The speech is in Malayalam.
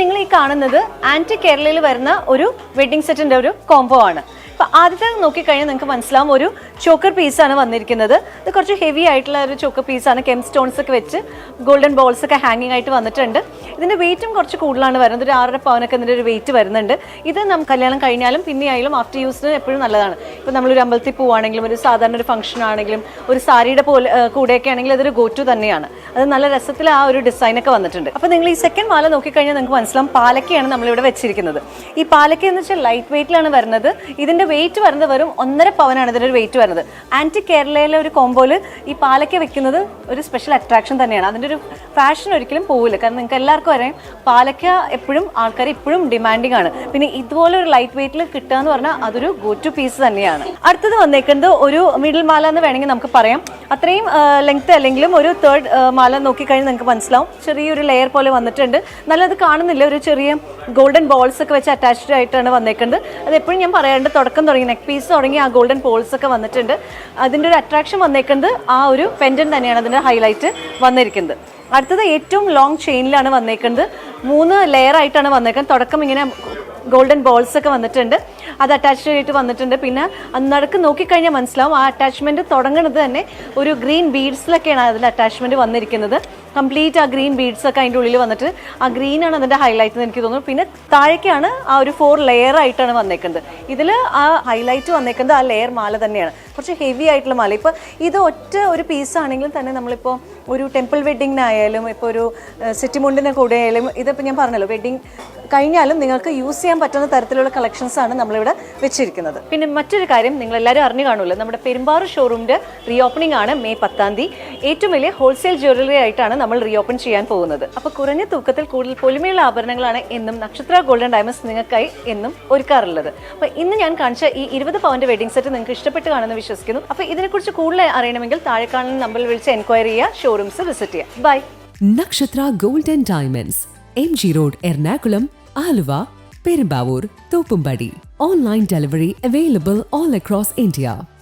നിങ്ങൾ ഈ കാണുന്നത് ആന്റി കേരളയിൽ വരുന്ന ഒരു വെഡിങ് സെറ്റിന്റെ ഒരു കോംബോ ആണ്. അപ്പൊ ആദ്യത്തെ നോക്കിക്കഴിഞ്ഞാൽ നിങ്ങൾക്ക് മനസ്സിലാവും ഒരു ചോക്കർ പീസാണ് വന്നിരിക്കുന്നത്. ഇത് കുറച്ച് ഹെവി ആയിട്ടുള്ള ഒരു ചോക്കർ പീസാണ് കെം സ്റ്റോൺസ് ഒക്കെ വെച്ച് ഗോൾഡൻ ബോൾസ് ഒക്കെ ഹാങ്ങിങ് ആയിട്ട് വന്നിട്ടുണ്ട്. ഇതിന്റെ വെയിറ്റും കുറച്ച് കൂടുതലാണ് വരുന്നത്. ഒരു ആറര പവനൊക്കെ ഇതിന്റെ ഒരു വെയിറ്റ് വരുന്നുണ്ട്. ഇത് നമുക്ക് കല്യാണം കഴിഞ്ഞാലും പിന്നെ ആയാലും ആഫ്റ്റർ യൂസിന് എപ്പോഴും നല്ലതാണ്. ഇപ്പോൾ നമ്മളൊരു അമ്പലത്തിൽ പോവുകയാണെങ്കിലും ഒരു സാധാരണ ഒരു ഫംഗ്ഷൻ ആണെങ്കിലും ഒരു സാരിയുടെ പോലെ കൂടെയൊക്കെ ആണെങ്കിൽ അതൊരു ഗോ ടു തന്നെയാണ്. അത് നല്ല രസത്തിൽ ആ ഒരു ഡിസൈനൊക്കെ വന്നിട്ടുണ്ട്. അപ്പോൾ നിങ്ങൾ ഈ സെക്കൻഡ് മാല നോക്കിക്കഴിഞ്ഞാൽ നിങ്ങൾക്ക് മനസ്സിലാവും പാലക്കയാണ് നമ്മളിവിടെ വെച്ചിരിക്കുന്നത്. ഈ പാലക്ക എന്ന് വെച്ചാൽ ലൈറ്റ് വെയിറ്റിലാണ് വരുന്നത്. ഇതിന്റെ വെയിറ്റ് വരുന്നത് വെറും ഒന്നര പവനാണ്. ഇതിന്റെ ഒരു വെയിറ്റ് വരുന്നത്. ആന്റി കേരളയിലെ ഒരു കോമ്പോയിൽ ഈ പാലക്ക വെക്കുന്നത് ഒരു സ്പെഷ്യൽ അട്രാക്ഷൻ തന്നെയാണ്. അതിന്റെ ഒരു ഫാഷൻ ഒരിക്കലും പോവില്ല. കാരണം നിങ്ങൾക്ക് എല്ലാവർക്കും അറിയാം പാലക്ക എപ്പോഴും ആൾക്കാർ ഇപ്പോഴും ഡിമാൻഡിങ് ആണ്. പിന്നെ ഇതുപോലെ ഒരു ലൈറ്റ് വെയിറ്റിൽ കിട്ടുക എന്ന് പറഞ്ഞാൽ അതൊരു ഗോ ടു പീസ് തന്നെയാണ്. അടുത്തത് വന്നേക്കുന്നത് ഒരു മിഡിൽ മാല എന്ന് വേണമെങ്കിൽ നമുക്ക് പറയാം. അത്രയും ലെങ്ത് അല്ലെങ്കിലും ഒരു തേർഡ് മാല നോക്കിക്കഴിഞ്ഞാൽ നിങ്ങൾക്ക് മനസ്സിലാവും. ചെറിയൊരു ലെയർ പോലെ വന്നിട്ടുണ്ട്. നല്ലത് കാണുന്നില്ല. ഒരു ചെറിയ ഗോൾഡൻ ബോൾസ് ഒക്കെ വെച്ച് അറ്റാച്ച്ഡ് ആയിട്ടാണ് വന്നേക്കുന്നത്. അത് എപ്പോഴും ഞാൻ പറയാറുണ്ട് തുടക്കം തുടങ്ങി നെക്ക് പീസ് തുടങ്ങി ആ ഗോൾഡൻ പോൾസ് ഒക്കെ വന്നിട്ടുണ്ട്. അതിന്റെ ഒരു അട്രാക്ഷൻ വന്നേക്കുന്നത് ആ ഒരു പെൻഡൻ തന്നെയാണ് അതിന്റെ ഹൈലൈറ്റ് വന്നിരിക്കുന്നത്. അടുത്തത് ഏറ്റവും ലോങ് ചെയിനിലാണ് വന്നേക്കുന്നത്. മൂന്ന് ലെയർ ആയിട്ടാണ് വന്നേക്കുന്നത്. തുടക്കം ഇങ്ങനെ ഗോൾഡൻ ബോൾസ് ഒക്കെ വന്നിട്ടുണ്ട്. അത് അറ്റാച്ച്ഡ് ആയിട്ട് വന്നിട്ടുണ്ട്. പിന്നെ നടക്ക് നോക്കിക്കഴിഞ്ഞാൽ മനസ്സിലാവും. ആ അറ്റാച്ച്മെന്റ് തുടങ്ങുന്നത് തന്നെ ഒരു ഗ്രീൻ ബീഡ്സിലൊക്കെയാണ് അതിൽ അറ്റാച്ച്മെന്റ് വന്നിരിക്കുന്നത്. കംപ്ലീറ്റ് ആ ഗ്രീൻ ബീഡ്സൊക്കെ അതിന്റെ ഉള്ളിൽ വന്നിട്ട് ആ ഗ്രീൻ ആണ് അതിന്റെ ഹൈലൈറ്റ് എന്ന് എനിക്ക് തോന്നുന്നു. പിന്നെ താഴേക്കാണ് ആ ഒരു ഫോർ ലെയർ ആയിട്ടാണ് വന്നേക്കുന്നത്. ഇതിൽ ആ ഹൈലൈറ്റ് വന്നേക്കുന്നത് ആ ലെയർ മാല തന്നെയാണ്. കുറച്ച് ഹെവി ആയിട്ടുള്ള മാല. ഇപ്പോൾ ഇത് ഒറ്റ ഒരു പീസ് ആണെങ്കിലും തന്നെ നമ്മളിപ്പോൾ ഒരു ടെമ്പിൾ വെഡ്ഡിങ്ങിനായാലും ഇപ്പോൾ ഒരു സിറ്റി മുണ്ടിനെ കൂടെ ആയാലും ഇതിപ്പോൾ ഞാൻ പറഞ്ഞല്ലോ വെഡ്ഡിങ് കഴിഞ്ഞാലും നിങ്ങൾക്ക് യൂസ് ചെയ്യാൻ പറ്റുന്ന തരത്തിലുള്ള കളക്ഷൻസാണ് ആണ് നമ്മളിവിടെ വെച്ചിരിക്കുന്നത്. പിന്നെ മറ്റൊരു കാര്യം നിങ്ങൾ എല്ലാവരും അറിഞ്ഞു കാണുമല്ലോ നമ്മുടെ പെരുമ്പാറ റീ ഓപ്പണിംഗ് ആണ് മെയ് പത്താം തീയതി. ഏറ്റവും വലിയ ഹോൾസെയിൽ ജ്വല്ലറി ആയിട്ടാണ് നമ്മൾ റീ ഓപ്പൺ ചെയ്യാൻ പോകുന്നത്. അപ്പോൾ കുറഞ്ഞ തൂക്കത്തിൽ കൂടുതൽ പൊലിമയുള്ള ആഭരണങ്ങളാണ് എന്നും നക്ഷത്ര ഗോൾഡൻ ഡയമണ്ട്സ് നിങ്ങൾക്കായി എന്നും ഒരുക്കാറുള്ളത്. അപ്പോൾ ഇന്ന് ഞാൻ കാണിച്ച ഈ ഇരുപത് പവന്റെ വെഡിങ് സെറ്റ് നിങ്ങൾക്ക് ഇഷ്ടപ്പെട്ട് കാണുമെന്ന് വിശ്വസിക്കുന്നു. അപ്പോൾ ഇതിനെക്കുറിച്ച് കൂടുതൽ അറിയണമെങ്കിൽ താഴെ കാണുന്ന നമ്പറിൽ വിളിച്ച് എൻക്വയറി ചെയ്യുക ഷോറൂംസ് വിസിറ്റ് ചെയ്യുക. By Nakshatra golden diamonds M G road Ernakulam Aluva Perumbavoor Thoppumpady. Online delivery available all across India.